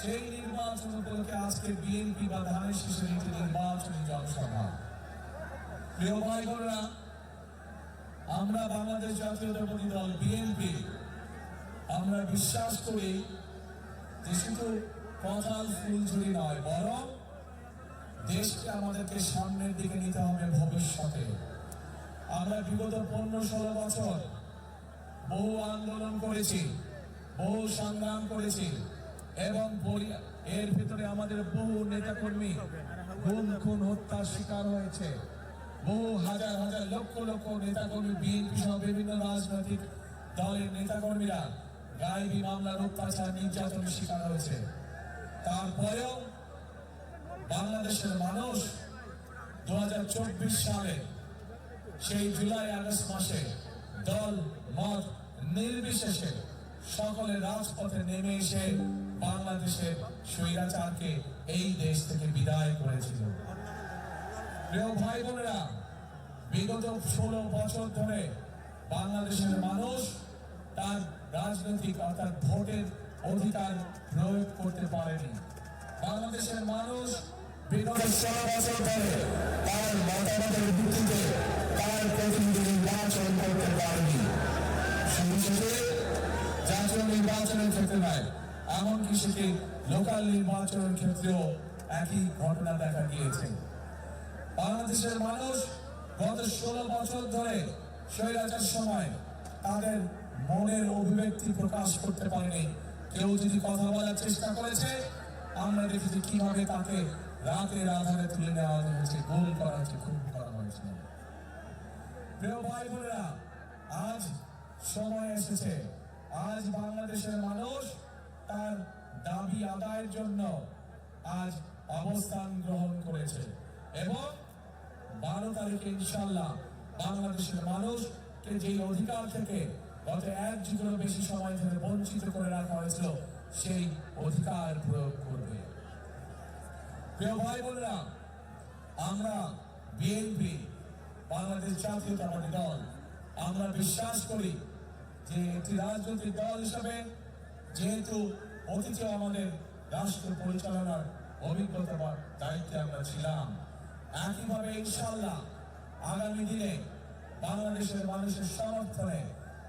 সেই নির্বাচন উপলক্ষে আজকে বিএনপি বা ধানের শীষের একটি নির্বাচনী জনসভা। প্রিয় ভাই বোনেরা আমরা বাংলাদেশ জাতীয়তাবাদী দল বিএনপি, আমরা বিশ্বাস করি যে শুধু কথাল ফুলঝুরি নয়, বরং দেশকে আমাদেরকে সামনের দিকে নিতে হবে ভবিষ্যতে। আমরা বিগত পনেরো ষোলো বছর বহু আন্দোলন করেছি, বহু সংগ্রাম করেছি এবং এর ভিতরে আমাদের বহু নেতাকর্মী গুম, খুন, হত্যার শিকার হয়েছে। বহু হাজার হাজার লক্ষ লক্ষ নেতাকর্মী, বিএনপি সহ বিভিন্ন রাজনৈতিক দলের নেতাকর্মীরা গায়েবী মামলার অত্যাচার, নির্যাতনের শিকার হয়েছে। তারপরেও বাংলাদেশের মানুষ দু হাজার চব্বিশ সালে সেই জুলাই আগস্ট মাসে দল, মত নির্বিশেষে সকলে রাজপথে নেমে এসে বাংলাদেশের স্বৈরাচারকে এই দেশ থেকে বিদায় করেছিল। প্রিয় ভাই বোনেরা বিগত ষোলো বছর ধরে বাংলাদেশের মানুষ তার রাজনৈতিক অর্থাৎ ভোটের অধিকার প্রয়োগ করতে পারেনি। বাংলাদেশের মানুষ বিগত ষোলো বছর ধরে তার মতামতের ভিত্তিতে তার প্রতিনিধি নির্বাচন করতে পারেনি। শুধু জাতীয় নির্বাচনের ক্ষেত্রে নয় এমনকি সেটি লোকাল নির্বাচনের ক্ষেত্রেও একই ঘটনা দেখা গিয়েছে। বাংলাদেশের মানুষ গত ষোলো বছর ধরে স্বৈরাচার সময় তাদের মনের অভিব্যক্তি প্রকাশ করতে পারেনি। কেউ যদি কথা বলার চেষ্টা করেছে, আমরা দেখেছি কীভাবে তাকে রাতের আধারে তুলে নেওয়া হয়েছে, গোল করা হয়েছে, খুন করা হয়েছে। প্রিয় ভাই বোনেরা, আজ সময় এসেছে। আজ বাংলাদেশের মানুষ তার দাবি আদায়ের জন্য আজ অবস্থান গ্রহণ করেছে। এবং বারো তারিখে ইনশাল্লাহ বাংলাদেশের মানুষকে যে অধিকার থেকে গত এক যুগেরও বেশি সময় ধরে বঞ্চিত করে রাখা হয়েছিল, সেই অধিকার প্রয়োগ করবে। প্রিয় ভাই বোনেরা, আমরা বিএনপি, বাংলাদেশ জাতীয়তাবাদী দল, আমরা বিশ্বাস করি যে একটি রাজনৈতিক দল হিসাবে যেহেতু অতীতে আমাদের রাষ্ট্র পরিচালনার অভিজ্ঞতা বা দায়িত্বে আমরা ছিলাম, একইভাবে ইনশাল্লাহ আগামী দিনে বাংলাদেশের মানুষের সমর্থনে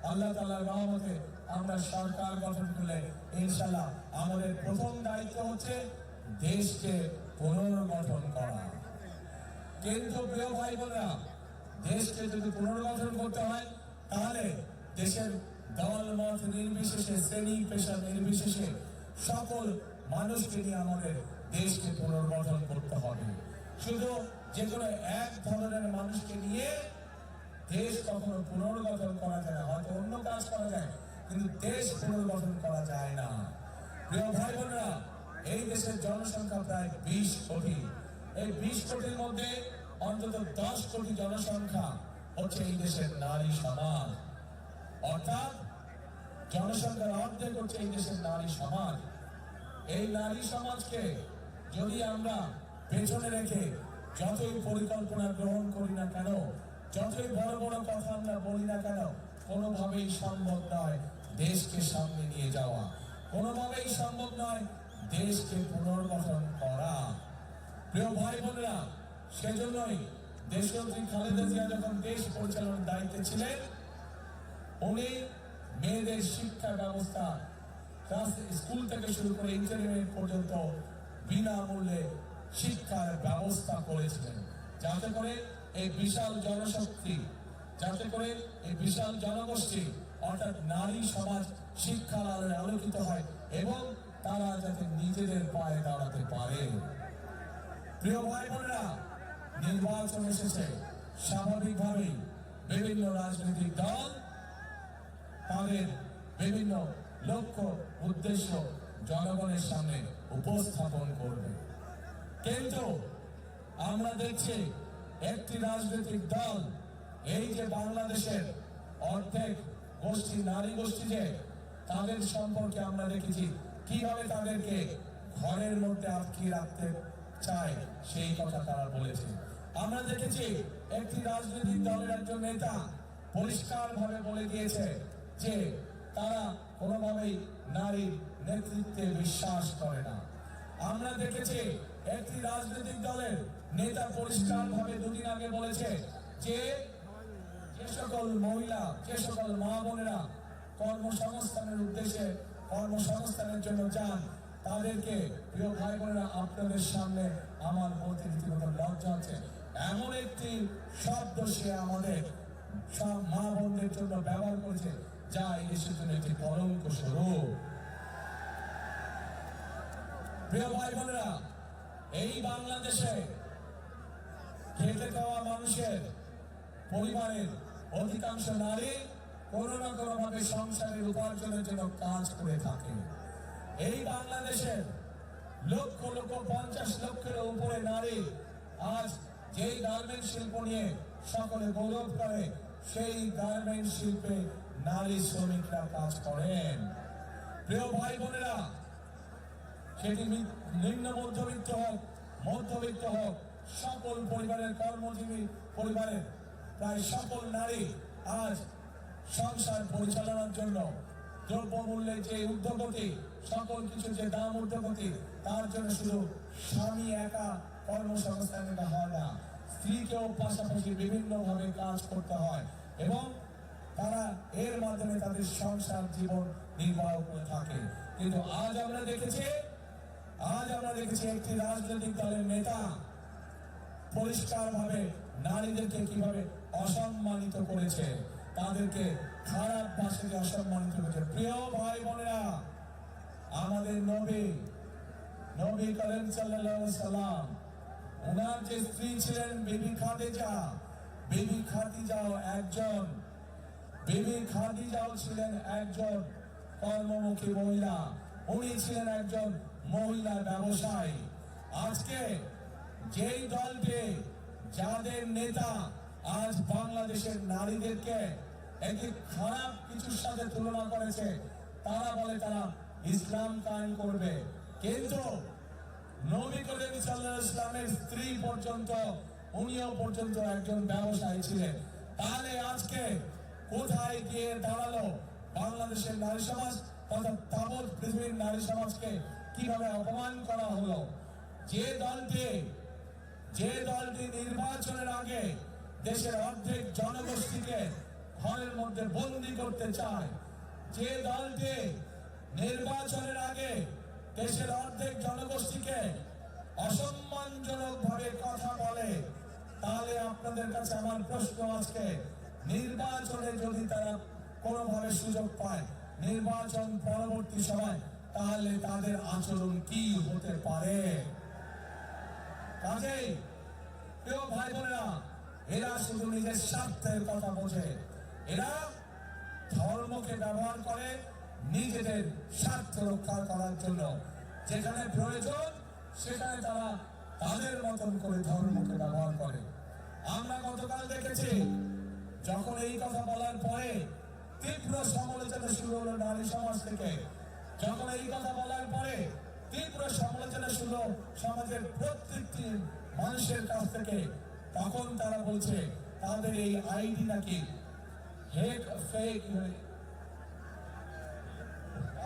আল্লাহ তালার রহমতে আমরা সরকার গঠন করলে ইনশাল্লাহ আমাদের প্রথম দায়িত্ব হচ্ছে দেশকে পুনর্গঠন করা। কিন্তু প্রিয় ভাই বোনেরা দেশকে যদি পুনর্গঠন করতে হয়, তাহলে দেশের দল মত নির্বিশেষে, শ্রেণি পেশা নির্বিশেষে সকল মানুষকে নিয়ে আমাদের দেশকে পুনর্গঠন করতে হবে। শুধু যে কোনো এক ধরনের মানুষকে নিয়ে দেশ কখনো পুনর্গঠন করা যায় না, হয়তো অন্য কাজ করা যায়, কিন্তু দেশ পুনর্গঠন করা যায় না। প্রিয় ভাই বোনেরা এই দেশের জনসংখ্যা প্রায় বিশ কোটি। এই বিশ কোটির মধ্যে অন্তত দশ কোটি জনসংখ্যা হচ্ছে এই দেশের নারী সমাজ। অর্থাৎ জনসংখ্যার অর্ধেক হচ্ছে এই দেশের নারী সমাজ। এই নারী সমাজকে যদি আমরা পেছনে রেখে যতই পরিকল্পনা গ্রহণ করি না কেন, যতই বড় বড় কথা আমরা বলি না কেন, কোনোভাবেই সম্ভব নয় দেশকে সামনে নিয়ে যাওয়া। কোনোভাবেই সম্ভব নয় দেশকে পুনর্গঠন করা। প্রিয় ভাই বোনেরা, সেজন্যই দেশনেত্রী খালেদা জিয়া যখন দেশ পরিচালনার দায়িত্বে ছিলেন, উনি মেয়েদের শিক্ষা ব্যবস্থা স্কুল থেকে শুরু করে ইন্টারমিডিয়েট পর্যন্ত বিনামূল্যে শিক্ষার ব্যবস্থা করেছিলেন। যাতে করে এই বিশাল জনশক্তি, যাতে করে এই বিশাল জনগোষ্ঠী, অর্থাৎ নারী সমাজ শিক্ষার আলোয় আলোকিত হয় এবং তারা যাতে নিজেদের পায়ে দাঁড়াতে পারে। প্রিয় ভাই বোনেরা নির্বাচন এসেছে। স্বাভাবিকভাবেই বিভিন্ন রাজনৈতিক দল তাদের বিভিন্ন লক্ষ্য, উদ্দেশ্য জনগণের সামনে উপস্থাপন করবে। কিন্তু আমরা দেখছি একটি রাজনৈতিক দল, এই যে বাংলাদেশের অর্ধেক গোষ্ঠী, নারী গোষ্ঠী যে, তাদের সম্পর্কে আমরা দেখেছি, কীভাবে তাদেরকে ঘরের মধ্যে আটকে রাখতে চায়, সেই কথা তারা বলেছে। আমরা দেখেছি একটি রাজনৈতিক দলের একজন নেতা পরিষ্কার ভাবে বলে দিয়েছে যে তারা কোনোভাবেই নারীর নেতৃত্বে বিশ্বাস করে না। আমরা দেখেছি একটি রাজনৈতিক দলের নেতা পরিষ্কার ভাবে দুদিন আগে বলেছে যে যে সকল মহিলা, যে সকল মা বোনেরা কর্মসংস্থানের উদ্দেশ্যে কর্মসংস্থানের জন্য যান, তাদেরকে প্রিয় ভাই বোনেরা, আপনাদের সামনে আমার বলতে রীতিমতো লজ্জা আছে। এমন একটি শব্দ সে আমাদের সব মা বোনদের জন্য ব্যবহার করেছে। যা এই দেশের জন্য একটি কলঙ্ক স্বরূপ এই বাংলাদেশে খেতে খাওয়া মানুষের, পরিবারের অধিকাংশ নারী কোনো না কোনো ভাবে সংসারের উপার্জনের জন্য কাজ করে থাকে। এই বাংলাদেশের লক্ষ লক্ষ, পঞ্চাশ লক্ষের উপরে নারী আজ যেই গার্মেন্ট শিল্প নিয়ে সকলে গৌরব করে সেই গার্মেন্ট শিল্পে নারী শ্রমিকরা কাজ করেন। প্রিয় ভাই বোনেরা, সেটি নিম্ন মধ্যবিত্ত হোক মধ্যবিত্ত হোক, সকল পরিবারের কর্মজীবী পরিবারের প্রায় সকল নারী আজ সংসার পরিচালনার জন্য দ্রব্যমূল্যের যে ঊর্ধ্বগতি, সকল কিছু যে দাম ঊর্ধ্বগতি, তার জন্য শুধু স্বামী একা কর্মসংস্থান হয় না স্ত্রীকেও পাশাপাশি বিভিন্নভাবে কাজ করতে হয় এবং তারা এর মাধ্যমে তাদের সংসার জীবন নির্বাহ করে থাকে। কিন্তু আজ আমরা দেখেছি, আজ আমরা দেখেছি একটি রাজনৈতিক দলের নেতা পরিষ্কার ভাবে নারীদেরকে কীভাবে অসম্মানিত করেছে, তাদেরকে খারাপ ভাষাকে অসম্মানিত করেছে। প্রিয় ভাই বোনেরা, আমাদের নবী নবী করিম সাল্লাল্লাহু সাল্লাম ওনার যে স্ত্রী ছিলেন বিবি খাদিজা। বিবি খাদিজাও একজন। বিবি খাদিজাও ছিলেন একজন কর্মমুখী মহিলা। উনি ছিলেন একজন মহিলা ব্যবসায়ী। আজকে যেই দলটি, যাদের নেতা আজ বাংলাদেশের নারীদেরকে একটি খারাপ কিছুর সাথে তুলনা করেছে, তারা বলে তারা ইসলাম কায়েম করবে। কিন্তু নবী করিম সাল্লাল্লাহু ইসলামের স্ত্রী পর্যন্ত, উনিও পর্যন্ত একজন ব্যবসায়ী ছিলেন। তাহলে আজকে কোথায় গিয়ে দাঁড়াল বাংলাদেশের নারী সমাজ তথা তাবৎ পৃথিবীর নারী সমাজকে কীভাবে অপমান করা হলো? যে দলটি যে দলটি নির্বাচনের আগে দেশের অর্ধেক জনগোষ্ঠীকে ঘরের মধ্যে বন্দি করতে চায়, যে দলটি নির্বাচনের আগে দেশের অর্ধেক জনগোষ্ঠীকে অসম্মানজনক ভাবে কথা বলে, তাহলে আপনাদের কাছে আমার প্রশ্ন আজকে, নির্বাচনে যদি তারা কোনোভাবে সুযোগ পায়, নির্বাচন পরবর্তী সময়, তাহলে তাদের আচরণ কি হতে পারে? কাজেই, প্রিয় ভাই বোনেরা এরা শুধু নিজের স্বার্থের কথা বোঝে। এরা ধর্মকে ব্যবহার করে নিজেদের স্বার্থ রক্ষা করার জন্য যেখানে প্রয়োজন, সেখানে তারা তাদের মতন করে ধর্মকে ব্যবহার করে। আমরা গতকাল দেখেছি, যখন এই কথা বলার পরে তীব্র সমালোচনা শুরু হলো নারী সমাজ থেকে। যখন এই কথা বলার পরে তীব্র সমালোচনা শুরু সমাজের প্রত্যেকটি মানুষের কাছ থেকে, তখন তারা বলছে, তাদের এই আইডি নাকি ফেক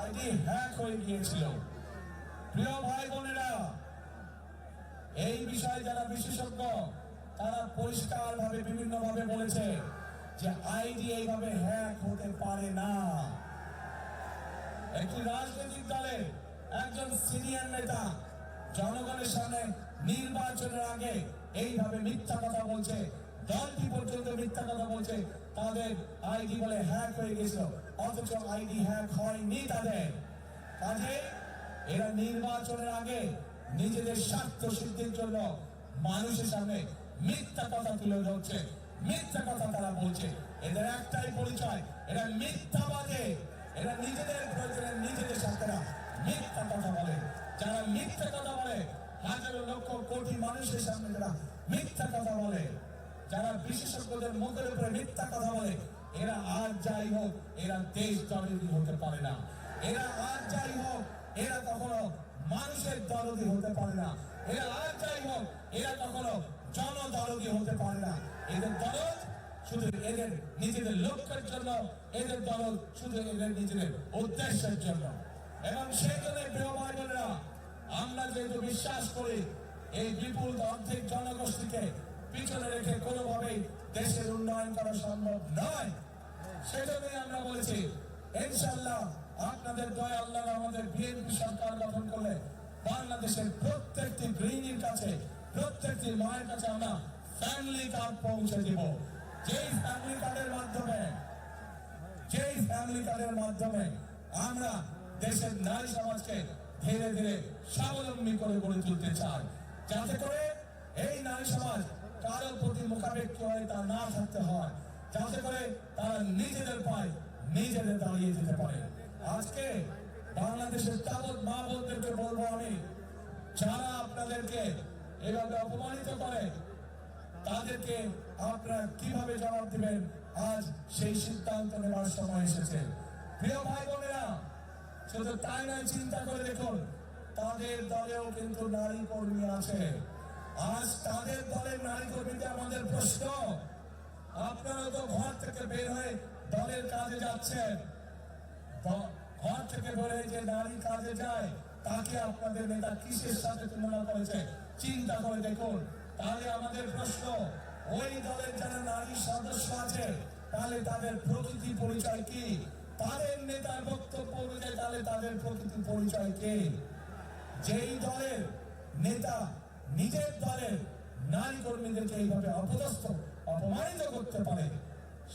আইডি হ্যাক হয়ে গিয়েছিল প্রিয় ভাই বোনেরা, এই বিষয়ে যারা বিশেষজ্ঞ, তারা পরিষ্কার ভাবে বিভিন্ন ভাবে বলেছে যে আইডি এইভাবে হ্যাক হতে পারে না। একটি রাজনৈতিক দলের একজন সিনিয়র নেতা জনগণের সামনে নির্বাচনের আগে এইভাবে মিথ্যা কথা বলছে, দলটি পর্যন্ত মিথ্যা কথা বলছে তাদের আইডি বলে হ্যাক হয়ে গেছিল অথচ আইডি হ্যাক হয়নি তাদের। কাজে এরা নির্বাচনের আগে নিজেদের স্বার্থ সিদ্ধির জন্য মানুষের সামনে মিথ্যা কথা তুলে ধরছে। মিথ্যা কথা তারা বলছে। এদের একটাই পরিচয়, এরা মিথ্যাবাদে। এরা নিজেদের প্রয়োজনে নিজেদের স্বার্থেরা মিথ্যা কথা বলে। যারা মিথ্যা কথা বলে, হাজারো লক্ষ কোটি মানুষের সামনে যারা মিথ্যা কথা বলে। যারা বিশেষজ্ঞদের মুখের উপরে মিথ্যা কথা বলে, এরা আর যাই হোক, এরা দেশ দরদি হতে পারে না। এরা আর যাই হোক, এরা কখনো মানুষের দরদি হতে পারে না। এরা আর যাই হোক, এরা কখনো জনদরদি হতে পারে না। এদের দরদ শুধু এদের নিজেদের লক্ষ্যের জন্য, এদের দরদ শুধু এদের নিজেদের উদ্দেশ্যের জন্য। এবং সেই জন্য প্রিয় আমরা যেহেতু বিশ্বাস করি, এই বিপুল অর্ধেক জনগোষ্ঠীকে পিছনে রেখে কোনোভাবেই দেশের উন্নয়ন করা সম্ভব নয়। সেজন্যই আমরা বলেছি ইনশাল্লাহ আপনাদের দয়া আল্লাহ আমাদের বিএনপি সরকার গঠন করলে বাংলাদেশের প্রত্যেকটি গৃহিণীর কাছে, প্রত্যেকটি মায়ের কাছে আমরা ফ্যামিলি কার্ড পৌঁছে দিব। যেই ফ্যামিলি কার্ডের মাধ্যমে, যেই ফ্যামিলি কার্ডের মাধ্যমে আমরা দেশের নারী সমাজকে ধীরে ধীরে স্বাবলম্বী করে গড়ে তুলতে চাই। যাতে করে এই নারী সমাজ কারোর প্রতি মোকাবেক্ষি হয়ে তা না থাকতে হয়। যাতে করে তারা নিজেদের পায় নিজেদের দাঁড়িয়ে যেতে পারে। আজকে বাংলাদেশের তাবৎ মা বোনদেরকে বলব আমি, যারা আপনাদেরকে এভাবে অপমানিত করে, তাদেরকে আপনারা কীভাবে জবাব দিবেন? আজ সেই সিদ্ধান্ত নেওয়ার সময় এসেছে। প্রিয় ভাই বোনেরা শুধু তাই নয়, চিন্তা করে দেখুন, তাদের দলেও কিন্তু নারী কর্মী আছে। আজ তাদের দলের নারী কর্মীদের আমাদের প্রশ্ন। আপনারা তো ঘর থেকে বের হয়ে দলের কাজে যাচ্ছেন। ঘর থেকে বের হয়ে যে নারী কাজে যায়, তাকে আপনাদের নেতা কিসের সাথে তুলনা করেছে? চিন্তা করে দেখুন। তাহলে আমাদের প্রশ্ন, ওই দলের যারা নারী সদস্য আছে, তাহলে তাদের প্রকৃতি পরিচয় কি? তাদের নেতার বক্তব্য অনুযায়ী তাহলে তাদের প্রকৃতি পরিচয় কি? যেই দলের নেতা নিজের দলের নারী কর্মীদেরকে এইভাবে অপদস্থ, অপমানিত করতে পারে।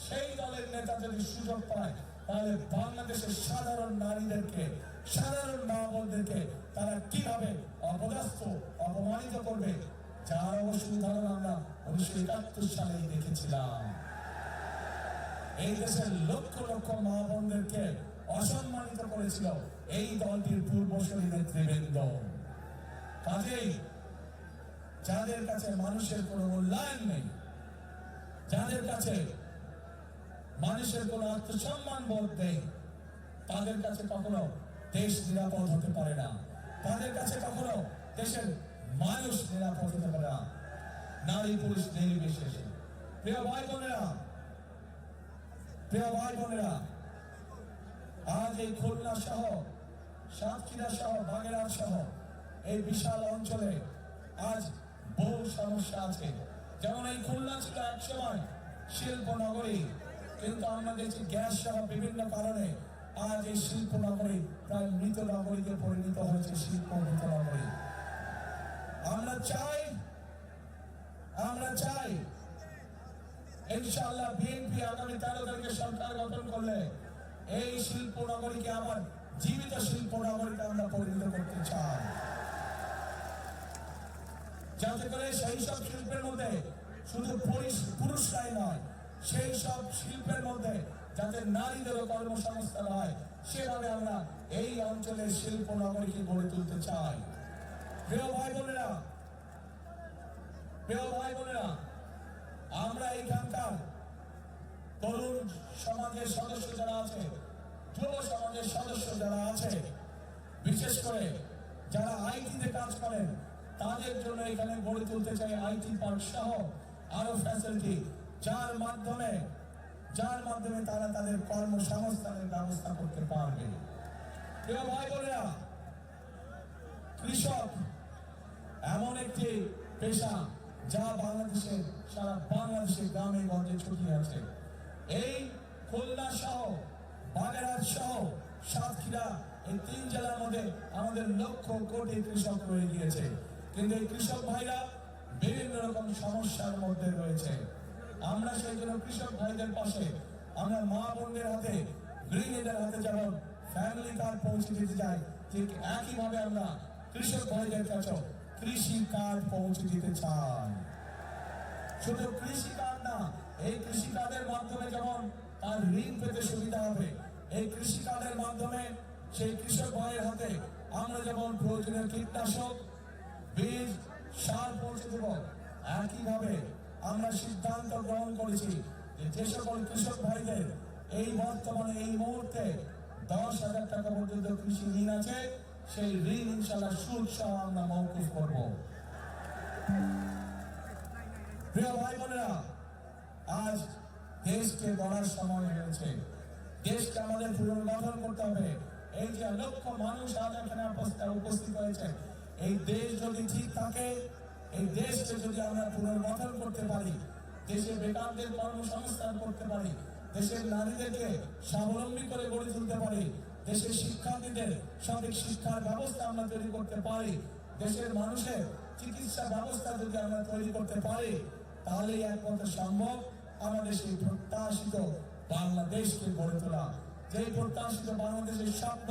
সেই দলের নেতা যদি সুযোগ পায়, তাহলে বাংলাদেশের সাধারণ নারীদেরকে, সাধারণ মা বোনদেরকে তারা কীভাবে অপদস্থ, অপমানিত করবে? যার অবশ্য উদাহরণ আমরা উনিশশো একাত্তর সালেই দেখেছিলাম। এই দেশের লক্ষ লক্ষ মা বোনদেরকে অসম্মানিত করেছিল এই দলটির পূর্বশরী নেতৃবৃন্দ কাজেই যাদের কাছে মানুষের কোনো মূল্যায়ন নেই, যাদের কাছে মানুষের কোনো আত্মসম্মান বোধ নেই, তাদের কাছে কখনো দেশ নিরাপদ হতে পারে না। তাদের কাছে কখনো দেশের মানুষ নিরাপদ হতে পারে না। নারী, পুরুষ, নির্বিশেষে। প্রিয় ভাই বোনেরা, প্রিয় ভাই বোনেরা, আজ এই খুলনা সহ, সাতক্ষীরা সহ, বাগেরহাট সহ, এই বিশাল অঞ্চলে আজ বহু সমস্যা আছে। যেমন এই খুলনা ছিল এক শিল্প নগরী কিন্তু আমরা দেখছি গ্যাস সহ বিভিন্ন কারণে আজ এই শিল্প নগরী প্রায় মৃত নগরীতে পরিণত হয়েছে শিল্প মৃত নগরী। আমরা চাই আমরা চাই ইনশাআল্লাহ বিএনপি আগামী তেরো তারিখে সরকার গঠন করলে এই শিল্প নগরীকে আবার জীবিত শিল্প নগরীতে আমরা পরিণত করতে চাই। যাতে করে সেই সব শিল্পের মধ্যে শুধু পুরুষ- পুরুষরাই নয়, সেই সব শিল্পের মধ্যে যাতে নারীদেরও কর্মসংস্থান হয়, সেভাবে আমরা এই অঞ্চলের শিল্প নগরীকে গড়ে তুলতে চাই। প্রিয় ভাই বোনেরা, প্রিয় ভাই বোনেরা, আমরা এখানকার তরুণ সমাজের সদস্য যারা আছে, যুব সমাজের সদস্য যারা আছে, বিশেষ করে যারা আইটিতে কাজ করেন তাদের জন্য এখানে গড়ে তুলতে চাই আইটি পার্ক সহ আরও ফ্যাসিলিটি যার মাধ্যমে যার মাধ্যমে তারা তাদের কর্মসংস্থানের ব্যবস্থা করতে পারবে। ভাই বোনেরা, কৃষক এমন একটি পেশা যা বাংলাদেশে সারা বাংলাদেশের গ্রামে গঞ্জে ছড়িয়ে আছে। এই খুলনা সহ, বাগেরহাট সহ, সাতক্ষীরা, এই তিন জেলার মধ্যে আমাদের লক্ষ কোটি কৃষক রয়ে গিয়েছে। কিন্তু কৃষক ভাইরা বিভিন্ন রকম সমস্যার মধ্যে রয়েছে। আমরা সেই জন্য কৃষক ভাইদের পাশে আমরা মা বোনদের হাতে, গৃহিণীদের হাতে যেমন ফ্যামিলি কার্ড পৌঁছে দিতে চাই, ঠিক একইভাবে আমরা কৃষক ভাইদের কাছেও কৃষি কার্ড পৌঁছে দিতে চাই। শুধু কৃষি কার্ড না, এই কৃষি কার্ডের মাধ্যমে যেমন তার ঋণ পেতে সুবিধা হবে, এই কৃষি কার্ডের মাধ্যমে সেই কৃষক ভাইয়ের হাতে আমরা যেমন প্রয়োজনীয় কীটনাশক বীজ সার পৌঁছে একইভাবে আমরা সিদ্ধান্ত গ্রহণ করেছি যে যে সকল কৃষক ভাইদের এই বর্তমানে এই মুহূর্তে দশ হাজার টাকা পর্যন্ত কৃষি ঋণ আছে, সেই ঋণ ইনশাল্লাহ সুদ সহ আমরা মৌকুফ করব। প্রিয় ভাই বোনেরা, আজ দেশকে গড়ার সময় হয়েছে দেশকে আমাদের পুনর্গঠন করতে হবে। এই যে লক্ষ মানুষ আজ এখানে উপস্থিত হয়েছে। এই দেশ যদি ঠিক থাকে, এই দেশকে যদি আমরা পুনর্গঠন করতে পারি দেশে বেকারদের কর্মসংস্থান করতে পারি, দেশের নারীদেরকে স্বাবলম্বী করে গড়ে তুলতে পারি, দেশের শিক্ষার্থীদের সঠিক শিক্ষার ব্যবস্থা আমরা তৈরি করতে পারি, দেশের মানুষের চিকিৎসা ব্যবস্থা যদি আমরা তৈরি করতে পারি, তাহলেই একমাত্র সম্ভব আমাদের সেই প্রত্যাশিত বাংলাদেশকে গড়ে তোলা। যে প্রত্যাশিত বাংলাদেশের স্বপ্ন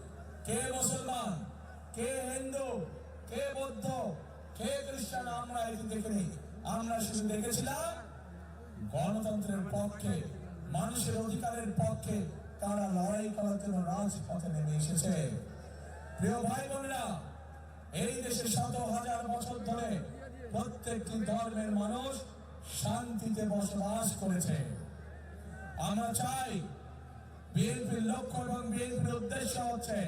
কে মুসলমান, কে হিন্দু, কে বৌদ্ধ, কে খ্রিস্টান, আমরা এটি দেখিনি আমরা শুধু দেখেছিলাম গণতন্ত্রের পক্ষে, মানুষের অধিকারের পক্ষে তারা লড়াই করার জন্য রাজপথে নেমে এসেছে। প্রিয় ভাই বোনেরা, এই দেশে শত হাজার বছর ধরে প্রত্যেকটি ধর্মের মানুষ শান্তিতে বসবাস করেছে। আমরা চাই বিএনপির লক্ষ্য এবং বিএনপির উদ্দেশ্য হচ্ছে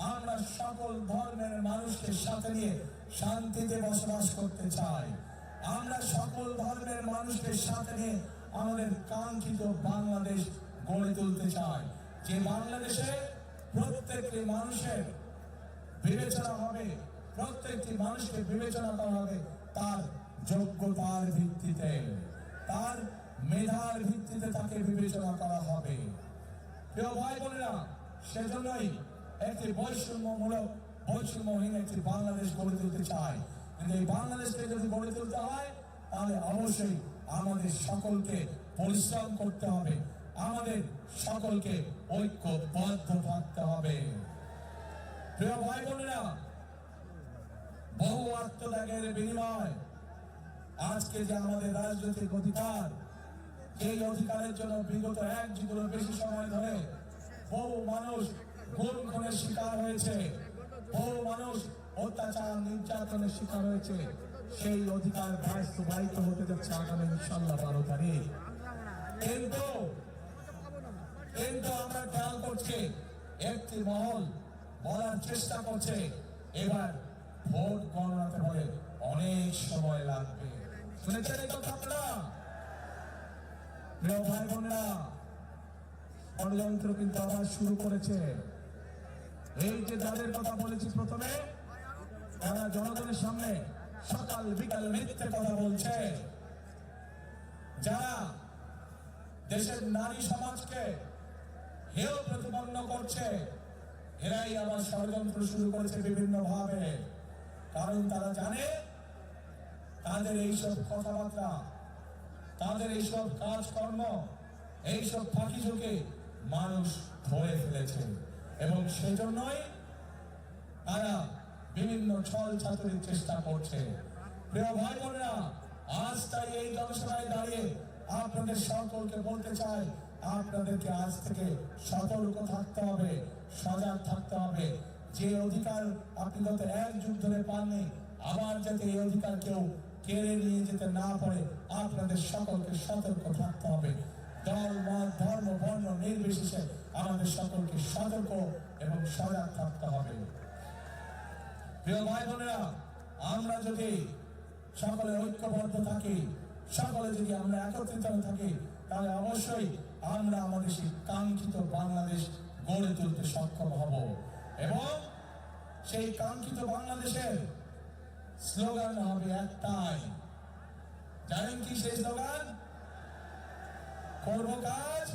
আমরা সকল ধর্মের মানুষকে সাথে নিয়ে শান্তিতে বসবাস করতে চাই। আমরা সকল ধর্মের মানুষকে সাথে নিয়ে আমাদের কাঙ্ক্ষিত বাংলাদেশ গড়ে তুলতে চাই। যে বাংলাদেশে প্রত্যেকটি মানুষের বিবেচনা হবে, প্রত্যেকটি মানুষকে বিবেচনা করা হবে তার যোগ্যতার ভিত্তিতে। তার মেধার ভিত্তিতে তাকে বিবেচনা করা হবে। প্রিয় ভাই বোনেরা, সেজন্যই একটি বৈষম্যমূলক বৈষম্যহীন একটি বাংলাদেশ গড়ে তুলতে চায় কিন্তু এই বাংলাদেশকে যদি গড়ে তুলতে হয় তাহলে অবশ্যই আমাদের সকলকে পরিশ্রম করতে হবে আমাদের সকলকে ঐক্যবদ্ধ থাকতে হবে প্রিয় ভাই বোনেরা বহু আত্মত্যাগের বিনিময় আজকে যে আমাদের রাজনৈতিক অধিকার এই অধিকারের জন্য বিগত এক যুগের বেশি সময় ধরে বহু মানুষ গুম খুনের শিকার হয়েছে। বহু মানুষ অত্যাচার, নির্যাতনের শিকার হয়েছে। সেই অধিকার বাস্তবায়িত হতে যাচ্ছে আগামী ইনশাল্লাহ বারো তারিখ। কিন্তু কিন্তু আমরা খেয়াল করছি, একটি মহল বলার চেষ্টা করছে, এবার ভোট গণনাতে বলে অনেক সময় লাগবে। শুনেছেন এই কথা আপনারা প্রিয় ভাই বোনেরা, ষড়যন্ত্র কিন্তু আবার শুরু করেছে। এই যে যাদের কথা বলেছি প্রথমে, তারা জনগণের সামনে সকাল বিকাল মিথ্যে কথা বলছে। যারা দেশের নারী সমাজকে হেয় প্রতিপন্ন করছে, এরাই আবার ষড়যন্ত্র শুরু করেছে বিভিন্ন ভাবে কারণ তারা জানে, তাদের এইসব কথাবার্তা, তাদের এইসব কাজকর্ম, এইসব ফাঁকি ঝুঁকে মানুষ ধরে ফেলেছে। এবং সেজন্যই তারা বিভিন্ন ছল ছাত্রের চেষ্টা করছে। প্রিয় ভাই বোনেরা, আজ তাই এই জনসভায় দাঁড়িয়ে আপনাদের সকলকে বলতে চাই, আপনাদেরকে আজ থেকে সতর্ক থাকতে হবে, সজাগ থাকতে হবে। যে অধিকার আপনি গত এক যুগ ধরে পাননি, আবার যাতে এই অধিকার কেউ কেড়ে নিয়ে যেতে না পারে, আপনাদের সকলকে সতর্ক থাকতে হবে। দল, মত, ধর্ম, বর্ণ, নির্বিশেষে আমাদের সকলকে সতর্ক এবং সজাগ থাকতে হবে। প্রিয় ভাই বোনেরা, আমরা যদি সকলে ঐক্যবদ্ধ থাকি, সকলে যদি আমরা একত্রিত হয়ে থাকি, তাহলে অবশ্যই আমরা আমাদের সেই কাঙ্ক্ষিত বাংলাদেশ গড়ে তুলতে সক্ষম হব। এবং সেই কাঙ্ক্ষিত বাংলাদেশের স্লোগান হবে একটাই। জানেন কি সেই স্লোগান? করব কাজ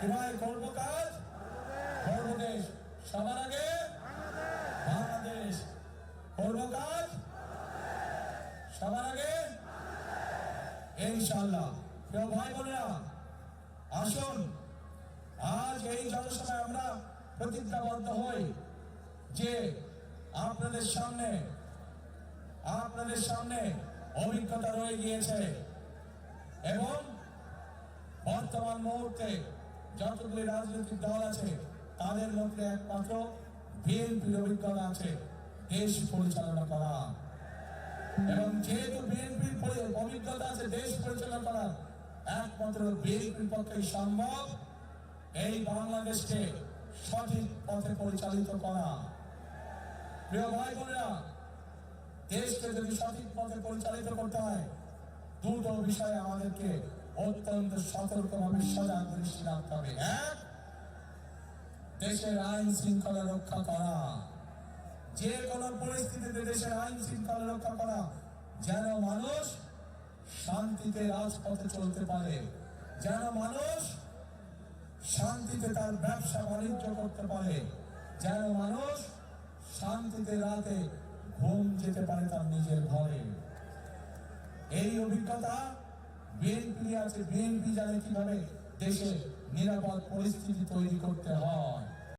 কি ভাই করব কাজ? করব দেশ। সবার আগে বাংলাদেশ। করব কাজ? সবার আগে ইনশাল্লাহ প্রিয় ভাই বোনেরা, আসুন। আজ এই জনসভায় আমরা প্রতিজ্ঞাবদ্ধ হই যে আপনাদের সামনে আপনাদের সামনে অভিজ্ঞতা রয়ে গিয়েছে। এবং বর্তমান মুহূর্তে যতগুলি রাজনৈতিক দল আছে, তাদের মধ্যে একমাত্র বিএনপির অভিজ্ঞতা আছে, দেশ পরিচালনা করা। এবং যেহেতু বিএনপির অভিজ্ঞতা আছে দেশ পরিচালনা করার, একমাত্র বিএনপির পক্ষে সম্ভব এই বাংলাদেশকে সঠিক পথে পরিচালিত করা। প্রিয় ভাই বোনেরা, দেশকে যদি সঠিক পথে পরিচালিত করতে হয়, দুটো বিষয়ে আমাদেরকে অত্যন্ত সতর্কভাবে সজাগ দৃষ্টি রাখতে হবে এক দেশের আইন শৃঙ্খলা রক্ষা করা, যে কোনো পরিস্থিতিতে দেশের আইন শৃঙ্খলা রক্ষা করা, যেন মানুষ শান্তিতে রাজপথে চলতে পারে, যেন মানুষ শান্তিতে তার ব্যবসা বাণিজ্য করতে পারে, যেন মানুষ শান্তিতে রাতে ঘুম যেতে পারে তার নিজের ঘরে। এই অভিজ্ঞতা বিএনপি আছে বিএনপি জানে কীভাবে দেশে নিরাপদ পরিস্থিতি তৈরি করতে হয়।